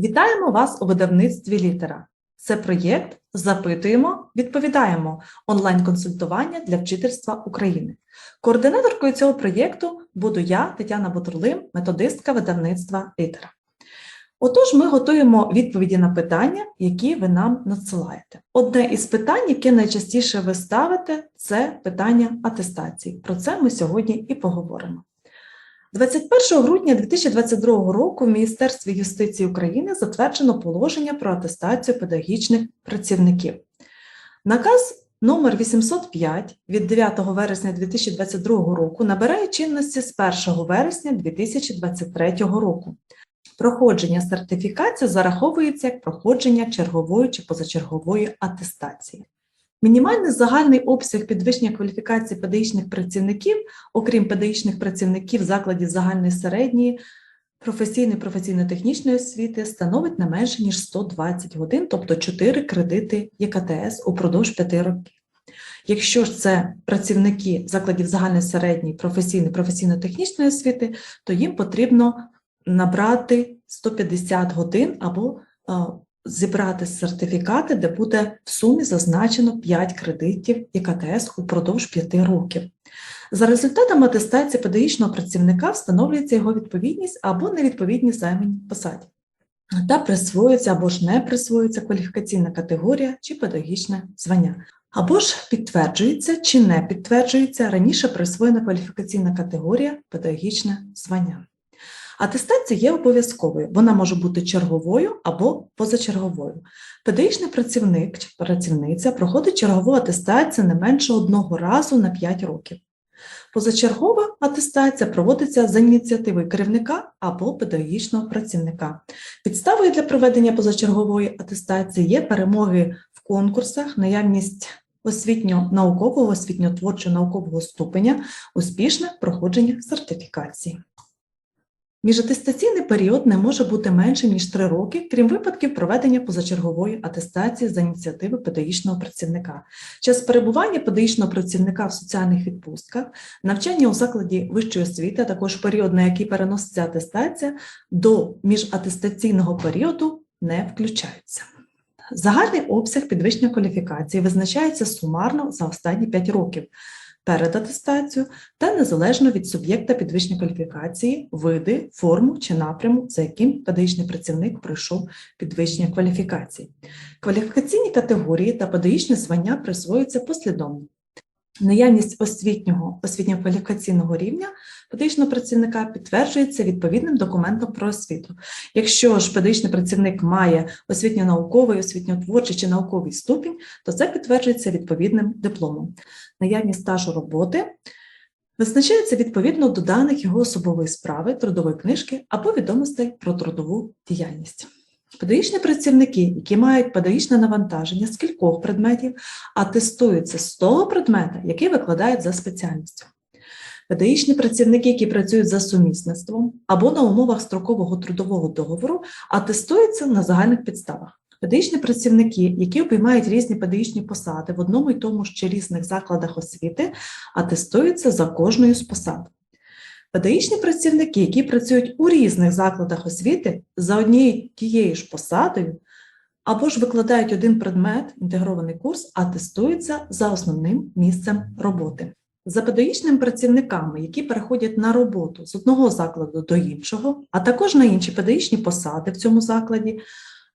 Вітаємо вас у видавництві Літера. Це проєкт Запитуємо, відповідаємо онлайн-консультування для вчительства України. Координаторкою цього проєкту буду я, Тетяна Бутурлим, методистка видавництва Літера. Отож, ми готуємо відповіді на питання, які ви нам надсилаєте. Одне із питань, яке найчастіше ви ставите, це питання атестації. Про це ми сьогодні і поговоримо. 21 грудня 2022 року в Міністерстві юстиції України затверджено положення про атестацію педагогічних працівників. Наказ номер 805 від 9 вересня 2022 року набирає чинності з 1 вересня 2023 року. Проходження сертифікації зараховується як проходження чергової чи позачергової атестації. Мінімальний загальний обсяг підвищення кваліфікації педагогічних працівників, окрім педагогічних працівників закладів загальної середньої, професійної професійно-технічної освіти, становить не менше ніж 120 годин, тобто 4 кредити ЄКТС упродовж 5 років. Якщо ж це працівники закладів загальної середньої професійної професійно-технічної освіти, то їм потрібно набрати 150 годин або зібрати сертифікати, де буде в сумі зазначено 5 кредитів ІКТС упродовж 5 років. За результатами атестації педагогічного працівника встановлюється його відповідність або невідповідність займаній посаді, та присвоюється або ж не присвоюється кваліфікаційна категорія чи педагогічне звання. Або ж підтверджується чи не підтверджується раніше присвоєна кваліфікаційна категорія педагогічне звання. Атестація є обов'язковою, вона може бути черговою або позачерговою. Педагогічний працівник чи працівниця проходить чергову атестацію не менше одного разу на 5 років. Позачергова атестація проводиться за ініціативою керівника або педагогічного працівника. Підставою для проведення позачергової атестації є перемоги в конкурсах, наявність освітньо-наукового, освітньо-творчого наукового ступеня, успішне проходження сертифікації. Міжатестаційний період не може бути меншим ніж 3 роки, крім випадків проведення позачергової атестації за ініціативи педагогічного працівника. Час перебування педагогічного працівника в соціальних відпустках, навчання у закладі вищої освіти, а також період, на який переноситься атестація, до міжатестаційного періоду не включаються. Загальний обсяг підвищення кваліфікації визначається сумарно за останні 5 років перед атестацією та незалежно від суб'єкта підвищення кваліфікації, види, форму чи напряму, за яким педагогічний працівник пройшов підвищення кваліфікації. Кваліфікаційні категорії та педагогічне звання присвоюються послідовно. Наявність освітнього освітньо-кваліфікаційного рівня педагогічного працівника підтверджується відповідним документом про освіту. Якщо ж педагогічний працівник має освітньо-науковий, освітньо-творчий чи науковий ступінь, то це підтверджується відповідним дипломом. Наявність стажу роботи визначається відповідно до даних його особової справи, трудової книжки або відомостей про трудову діяльність. Педагогічні працівники, які мають педагогічне навантаження з кількох предметів, атестуються з того предмета, який викладають за спеціальністю. Педагогічні працівники, які працюють за сумісництвом або на умовах строкового трудового договору, атестуються на загальних підставах. Педагогічні працівники, які обіймають різні педагогічні посади в одному і тому ж різних закладах освіти, атестуються за кожною з посад. Педагогічні працівники, які працюють у різних закладах освіти за однією тією ж посадою, або ж викладають один предмет, інтегрований курс, атестуються за основним місцем роботи. За педагогічними працівниками, які переходять на роботу з одного закладу до іншого, а також на інші педагогічні посади в цьому закладі,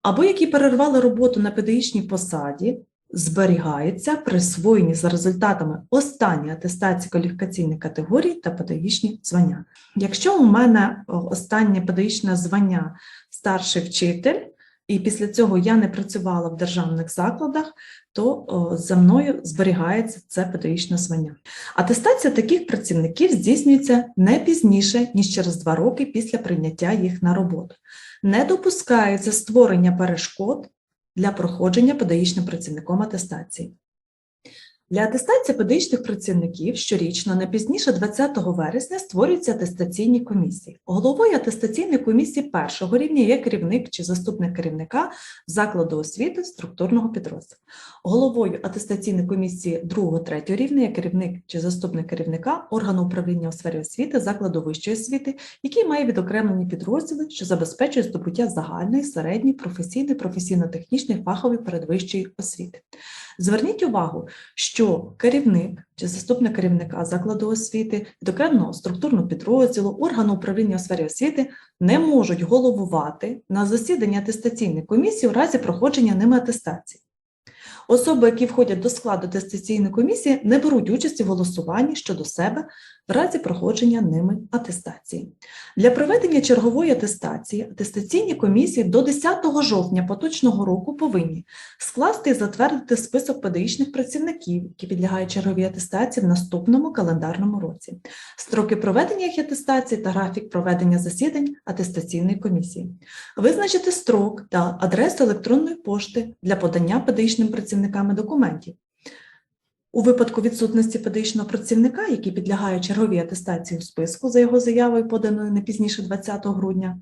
або які перервали роботу на педагогічній посаді, зберігаються присвоєні за результатами останньої атестації кваліфікаційних категорій та педагогічні звання. Якщо у мене останнє педагогічне звання старший вчитель, і після цього я не працювала в державних закладах, то за мною зберігається це педагогічне звання. Атестація таких працівників здійснюється не пізніше, ніж через два роки після прийняття їх на роботу. Не допускається створення перешкод для проходження педагогічним працівником атестації. Для атестації педагогічних працівників щорічно не пізніше 20 вересня створюються атестаційні комісії. Головою атестаційної комісії першого рівня є керівник чи заступник керівника закладу освіти структурного підрозділу. Головою атестаційної комісії другого третього рівня є керівник чи заступник керівника органу управління у сфері освіти закладу вищої освіти, який має відокремлені підрозділи, що забезпечують здобуття загальної, середньої, професійної, професійно-технічної, фахової передвищої освіти. Зверніть увагу, що керівник чи заступник керівника закладу освіти, відокремленого структурного підрозділу, органу управління у сфері освіти не можуть головувати на засіданні атестаційної комісії у разі проходження ними атестації. Особи, які входять до складу атестаційної комісії, не беруть участі в голосуванні щодо себе в разі проходження ними атестації. Для проведення чергової атестації атестаційні комісії до 10 жовтня поточного року повинні скласти і затвердити список педагогічних працівників, які підлягають черговій атестації в наступному календарному році, строки проведення їх атестації та графік проведення засідань атестаційної комісії, визначити строк та адресу електронної пошти для подання педагогічним працівниками документів. У випадку відсутності педагогічного працівника, який підлягає черговій атестації у списку за його заявою, поданою не пізніше 20 грудня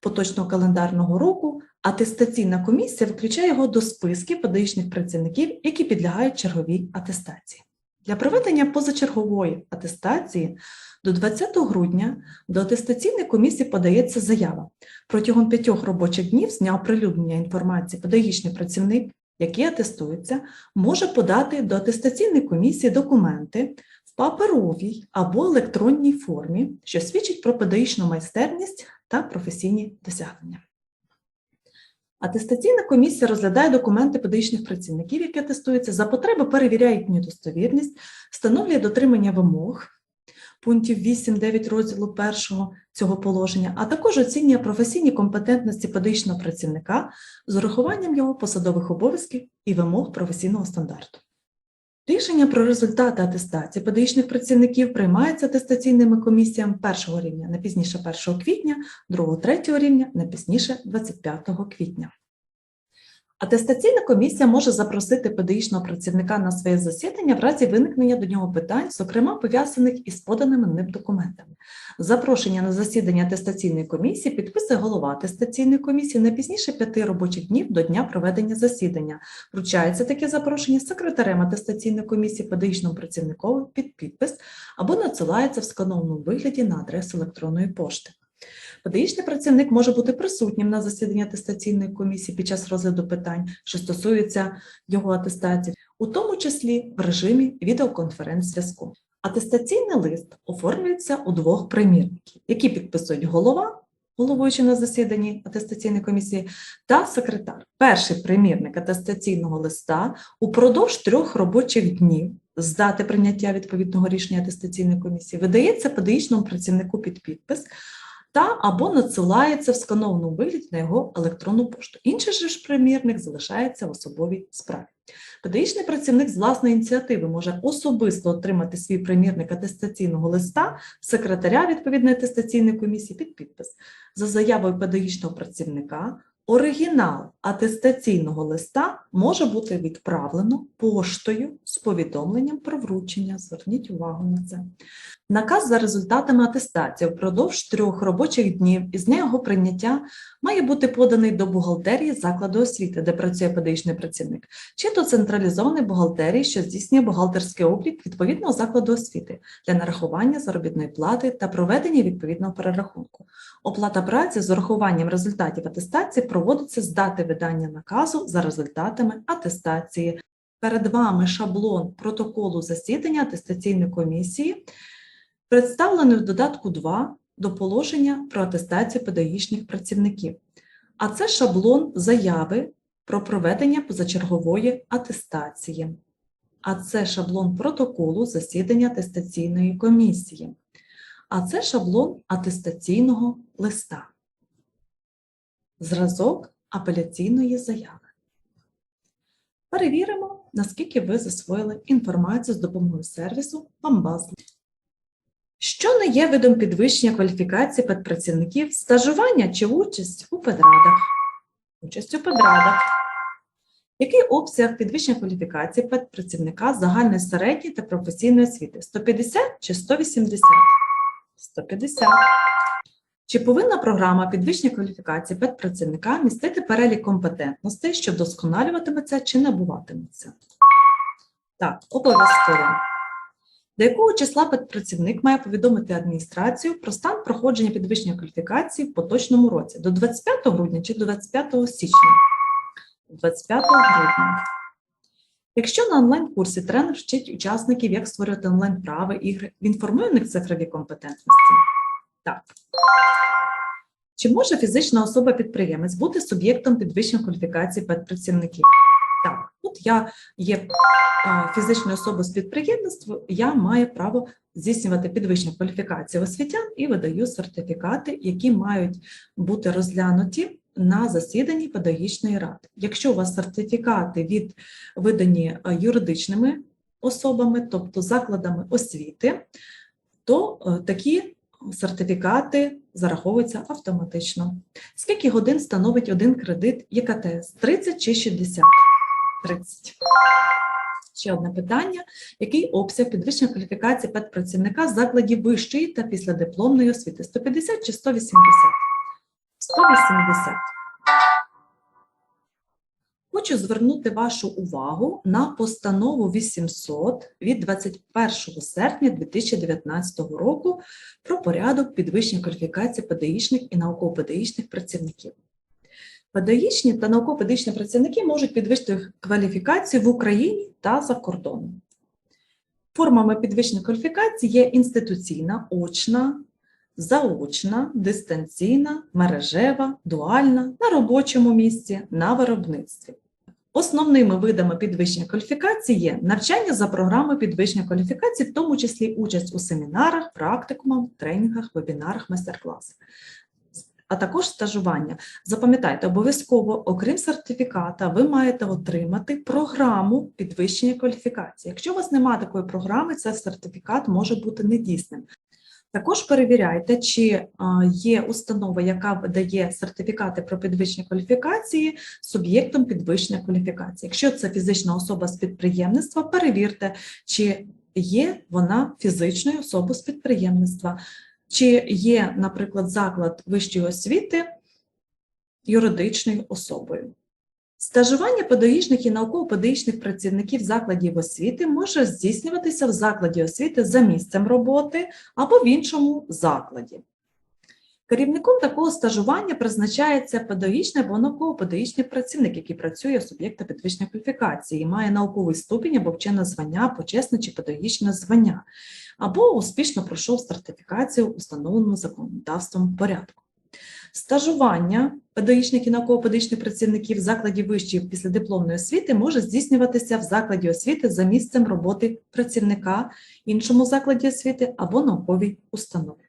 поточного календарного року, атестаційна комісія включає його до списків педагогічних працівників, які підлягають черговій атестації. Для проведення позачергової атестації до 20 грудня до атестаційної комісії подається заява. Протягом п'ятьох робочих днів з дня оприлюднення інформації педагогічний працівник який атестується, може подати до атестаційної комісії документи в паперовій або електронній формі, що свідчить про педагогічну майстерність та професійні досягнення. Атестаційна комісія розглядає документи педагогічних працівників, які атестуються, за потреби перевіряє їхню достовірність, встановлює дотримання вимог пунктів 8-9 розділу 1 цього положення, а також оцінює професійні компетентності педагогічного працівника з урахуванням його посадових обов'язків і вимог професійного стандарту. Рішення про результати атестації педагогічних працівників приймається атестаційними комісіями першого рівня не пізніше 1 квітня, другого, третього рівня не пізніше 25 квітня. Атестаційна комісія може запросити педагогічного працівника на своє засідання в разі виникнення до нього питань, зокрема пов'язаних із поданими ним документами. Запрошення на засідання атестаційної комісії підписує голова атестаційної комісії не пізніше п'яти робочих днів до дня проведення засідання. Вручається таке запрошення секретарем атестаційної комісії педагогічному працівникові під підпис або надсилається в сканованому вигляді на адресу електронної пошти. Педагогічний працівник може бути присутнім на засіданні атестаційної комісії під час розгляду питань, що стосуються його атестації, у тому числі в режимі відеоконференц-зв'язку. Атестаційний лист оформлюється у двох примірників, які підписують голова, головуючий на засіданні атестаційної комісії, та секретар. Перший примірник атестаційного листа упродовж трьох робочих днів з дати прийняття відповідного рішення атестаційної комісії видається педагогічному працівнику під підпис та або надсилається в сканованому вигляді на його електронну пошту. Інший ж примірник залишається в особовій справі. Педагогічний працівник з власної ініціативи може особисто отримати свій примірник атестаційного листа секретаря відповідної атестаційної комісії під підпис. За заявою педагогічного працівника оригінал атестаційного листа може бути відправлено поштою з повідомленням про вручення. Зверніть увагу на це. Наказ за результатами атестації впродовж трьох робочих днів із дня його прийняття має бути поданий до бухгалтерії закладу освіти, де працює педагогічний працівник, чи до централізованої бухгалтерії, що здійснює бухгалтерський облік відповідного закладу освіти для нарахування заробітної плати та проведення відповідного перерахунку. Оплата праці з урахуванням результатів атестації проводиться з дати видання наказу за результатами атестації. Перед вами шаблон протоколу засідання атестаційної комісії, представлений в додатку 2 до положення про атестацію педагогічних працівників. А це шаблон заяви про проведення позачергової атестації. А це шаблон протоколу засідання атестаційної комісії. А це шаблон атестаційного листа. Зразок апеляційної заяви. Перевіримо, наскільки ви засвоїли інформацію з допомогою сервісу Pambas. Що не є видом підвищення кваліфікації педпрацівників, стажування чи участь у педрадах? Участь у педрадах. Який обсяг підвищення кваліфікації педпрацівника загальної середньої та професійної освіти? 150 чи 180? 150. Чи повинна програма підвищення кваліфікації педпрацівника містити перелік компетентностей, що вдосконалюватиметься чи набуватиметься? Так, обов'язково. До якого числа педпрацівник має повідомити адміністрацію про стан проходження підвищення кваліфікації в поточному році? До 25 грудня чи до 25 січня? 25 грудня. Якщо на онлайн-курсі тренер вчить учасників, як створювати онлайн-прави, ігри, він формує них цифрові компетентності? Так. Чи може фізична особа-підприємець бути суб'єктом підвищення кваліфікації педпрацівників? Так, от я є фізичною особою з підприємництва, я маю право здійснювати підвищення кваліфікації освітян і видаю сертифікати, які мають бути розглянуті на засіданні педагогічної ради. Якщо у вас сертифікати від видані юридичними особами, тобто закладами освіти, то е, такі сертифікати зараховуються автоматично. Скільки годин становить один кредит ЄКТС? 30 чи 60? 30. Ще одне питання. Який обсяг підвищення кваліфікації педпрацівника закладів вищої та післядипломної освіти? 150 чи 180? 180. Хочу звернути вашу увагу на постанову 800 від 21 серпня 2019 року про порядок підвищення кваліфікації педагогічних і науково-педагогічних працівників. Педагогічні та науково-педагогічні працівники можуть підвищити кваліфікацію в Україні та за кордоном. Формами підвищення кваліфікації є інституційна, очна, заочна, дистанційна, мережева, дуальна, на робочому місці, на виробництві. Основними видами підвищення кваліфікації є навчання за програмою підвищення кваліфікації, в тому числі участь у семінарах, практикумах, тренінгах, вебінарах, майстер-класах, а також стажування. Запам'ятайте, обов'язково, окрім сертифіката, ви маєте отримати програму підвищення кваліфікації. Якщо у вас немає такої програми, цей сертифікат може бути недійсним. Також перевіряйте, чи є установа, яка видає сертифікати про підвищення кваліфікації суб'єктом підвищення кваліфікації. Якщо це фізична особа з підприємництва, перевірте, чи є вона фізичною особою з підприємництва, чи є, наприклад, заклад вищої освіти юридичною особою. Стажування педагогічних і науково-педагогічних працівників закладів освіти може здійснюватися в закладі освіти за місцем роботи або в іншому закладі. Керівником такого стажування призначається педагогічний або науково-педагогічний працівник, який працює в суб'єкта підвищення кваліфікації і має науковий ступінь або вчене звання, почесне чи педагогічне звання, або успішно пройшов сертифікацію у встановленому законодавством порядку. Стажування педагогічних і науково-педагогічних працівників закладів вищої післядипломної освіти може здійснюватися в закладі освіти за місцем роботи працівника, іншому закладі освіти або науковій установі.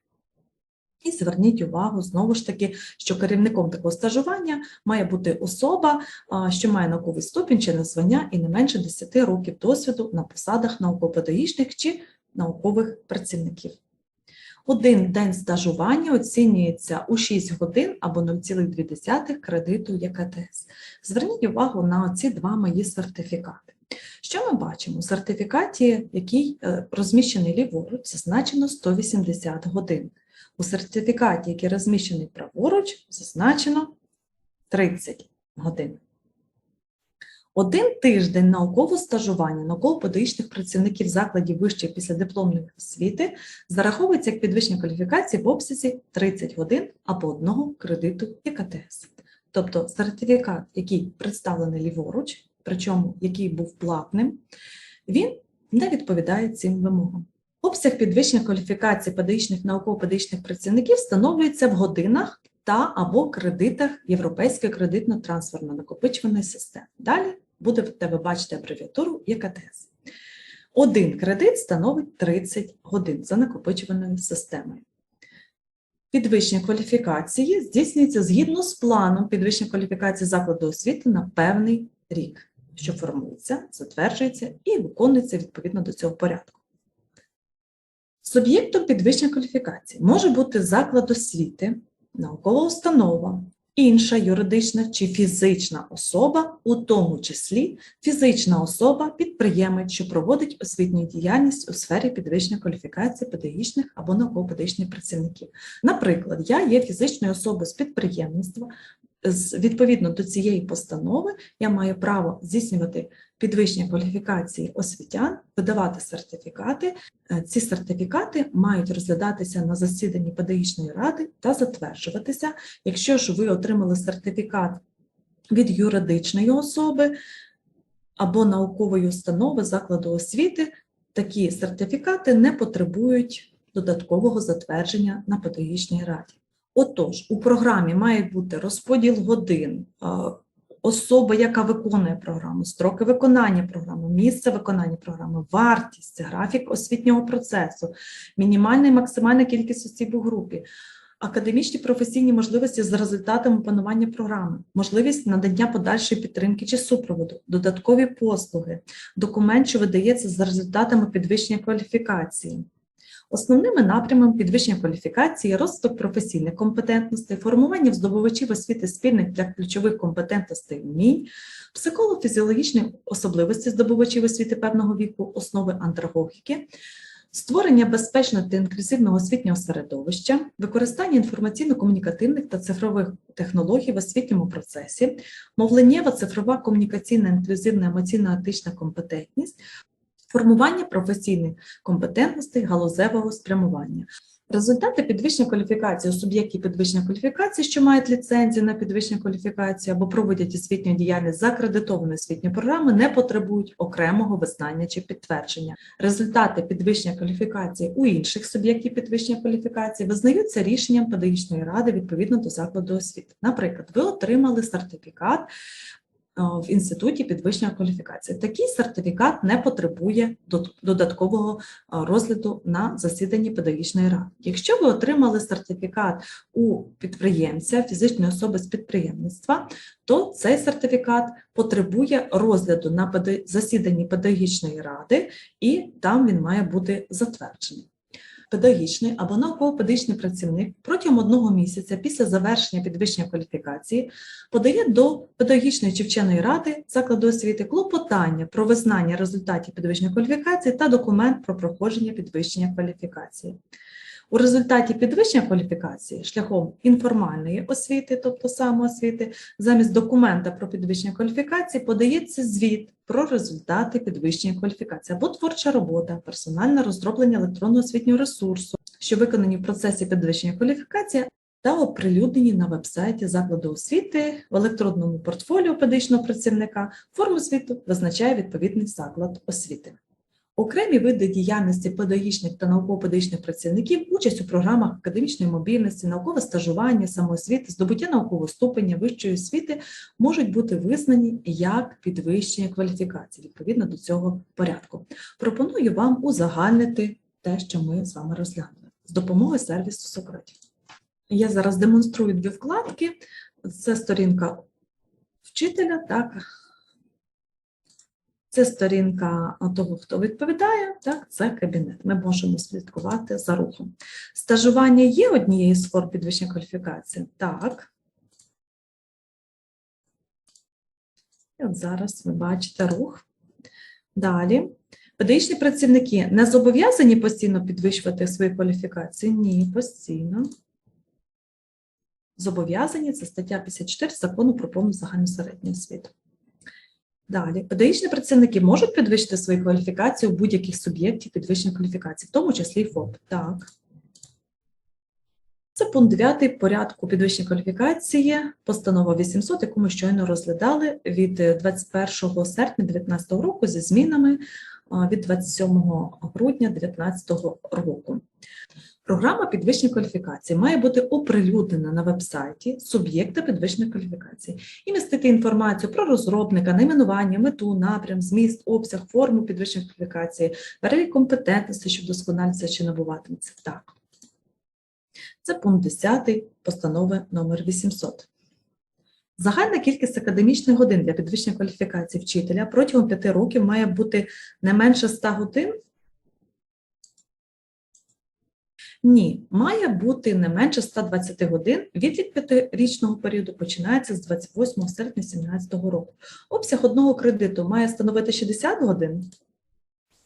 І зверніть увагу знову ж таки, що керівником такого стажування має бути особа, що має науковий ступінь чи названня і не менше 10 років досвіду на посадах науково-педагогічних чи наукових працівників. Один день стажування оцінюється у 6 годин або 0,2 кредиту ЄКТС. Зверніть увагу на ці два мої сертифікати. Що ми бачимо? У сертифікаті, який е, розміщений ліворуч, зазначено 180 годин. У сертифікаті, який розміщений праворуч, зазначено 30 годин. Один тиждень наукового стажування науково-педагогічних працівників закладів вищої післядипломної освіти зараховується як підвищення кваліфікації в обсязі 30 годин або одного кредиту ЄКТС. Тобто сертифікат, який представлений ліворуч, причому який був платним, він не відповідає цим вимогам. Обсяг підвищення кваліфікації педагогічних науково-педагогічних працівників встановлюється в годинах та або кредитах Європейської кредитно-трансферно накопичувальної системи. Далі будете ви бачити абревіатуру ЄКТС. Один кредит становить 30 годин за накопичувальною системою. Підвищення кваліфікації здійснюється згідно з планом підвищення кваліфікації закладу освіти на певний рік, що формується, затверджується і виконується відповідно до цього порядку. Суб'єктом підвищення кваліфікації може бути заклад освіти, наукова установа, інша юридична чи фізична особа, у тому числі фізична особа, підприємець, що проводить освітню діяльність у сфері підвищення кваліфікації педагогічних або науково-педагогічних працівників. Наприклад, я є фізичною особою з підприємництва. Відповідно до цієї постанови я маю право здійснювати підвищення кваліфікації освітян, видавати сертифікати. Е, Ці сертифікати мають розглядатися на засіданні педагогічної ради та затверджуватися. Якщо ж ви отримали сертифікат від юридичної особи або наукової установи закладу освіти, такі сертифікати не потребують додаткового затвердження на педагогічній раді. Отож, у програмі має бути розподіл годин, особа, яка виконує програму, строки виконання програми, місце виконання програми, вартість, графік освітнього процесу, мінімальна і максимальна кількість осіб у групі, академічні професійні можливості за результатами опанування програми, можливість надання подальшої підтримки чи супроводу, додаткові послуги, документ, що видається за результатами підвищення кваліфікації. Основними напрямами підвищення кваліфікації розвиток професійних компетентностей, формування здобувачів освіти спільних для ключових компетентностей вмінь, психолого-фізіологічні особливості здобувачів освіти певного віку, основи андрогогіки, створення безпечного та інклюзивного освітнього середовища, використання інформаційно-комунікативних та цифрових технологій в освітньому процесі, мовленнєва цифрова комунікаційна інклюзивна емоційно-етична компетентність, формування професійних компетентностей галузевого спрямування. Результати підвищення кваліфікації у суб'єктів підвищення кваліфікації, що мають ліцензію на підвищення кваліфікації або проводять освітню діяльність за акредитованої освітньої програми, не потребують окремого визнання чи підтвердження. Результати підвищення кваліфікації у інших суб'єктів підвищення кваліфікації визнаються рішенням педагогічної ради відповідно до закладу освіти. Наприклад, ви отримали сертифікат в інституті підвищення кваліфікації. Такий сертифікат не потребує додаткового е, розгляду на засіданні педагогічної ради. Якщо ви отримали сертифікат у підприємця, фізичної особи з підприємництва, то цей сертифікат потребує розгляду на засіданні педагогічної ради, і там він має бути затверджений. Педагогічний або науково-педагогічний працівник протягом одного місяця після завершення підвищення кваліфікації подає до педагогічної чи вченої ради закладу освіти клопотання про визнання результатів підвищення кваліфікації та документ про проходження підвищення кваліфікації. У результаті підвищення кваліфікації шляхом інформальної освіти, тобто самоосвіти, замість документа про підвищення кваліфікації подається звіт про результати підвищення кваліфікації або творча робота, персональне розроблення електронного освітнього ресурсу, що виконані в процесі підвищення кваліфікації та оприлюднені на вебсайті закладу освіти в електронному портфоліо педагогічного працівника. Форму звіту визначає відповідний заклад освіти. Окремі види діяльності педагогічних та науково-педагогічних працівників, участь у програмах академічної мобільності, наукове стажування, самоосвіти, здобуття наукового ступеня вищої освіти можуть бути визнані як підвищення кваліфікації відповідно до цього порядку. Пропоную вам узагальнити те, що ми з вами розглянули з допомогою сервісу Сократів. Я зараз демонструю дві вкладки. Це сторінка вчителя, так. Це сторінка того, хто відповідає, так, це кабінет. Ми можемо слідкувати за рухом. Стажування є однією з форм підвищення кваліфікації? Так. І от зараз ви бачите рух. Далі. Педагогічні працівники не зобов'язані постійно підвищувати свої кваліфікації? Ні, постійно. Зобов'язані це стаття 54 закону про повну загальну середню освіту. Далі, педагогічні працівники можуть підвищити свої кваліфікації у будь-яких суб'єктів підвищення кваліфікації, в тому числі і ФОП. Так. Це пункт 9 порядку підвищення кваліфікації, постанова 800, яку ми щойно розглядали від е, 21 серпня 2019 року зі змінами від 27 грудня 2019 року. Програма підвищення кваліфікації має бути оприлюднена на вебсайті суб'єкта підвищення кваліфікації і містити інформацію про розробника, найменування, мету, напрям, зміст, обсяг, форму підвищення кваліфікації, перелік компетентностей, що вдосконалюється чи набуватиметься. Так. Це пункт 10 постанови номер 800. Загальна кількість академічних годин для підвищення кваліфікації вчителя протягом 5 років має бути не менше 100 годин Ні, має бути не менше 120 годин. Відлік п'ятирічного періоду починається з 28 серпня 2017 року. Обсяг одного кредиту має становити 60 годин?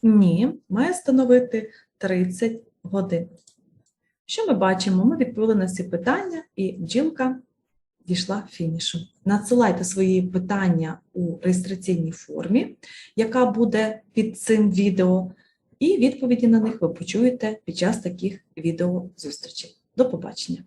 Ні, має становити 30 годин. Що ми бачимо? Ми відповіли на всі питання, і бджілка дійшла фінішу. Надсилайте свої питання у реєстраційній формі, яка буде під цим відео, і відповіді на них ви почуєте під час таких відеозустрічей. До побачення!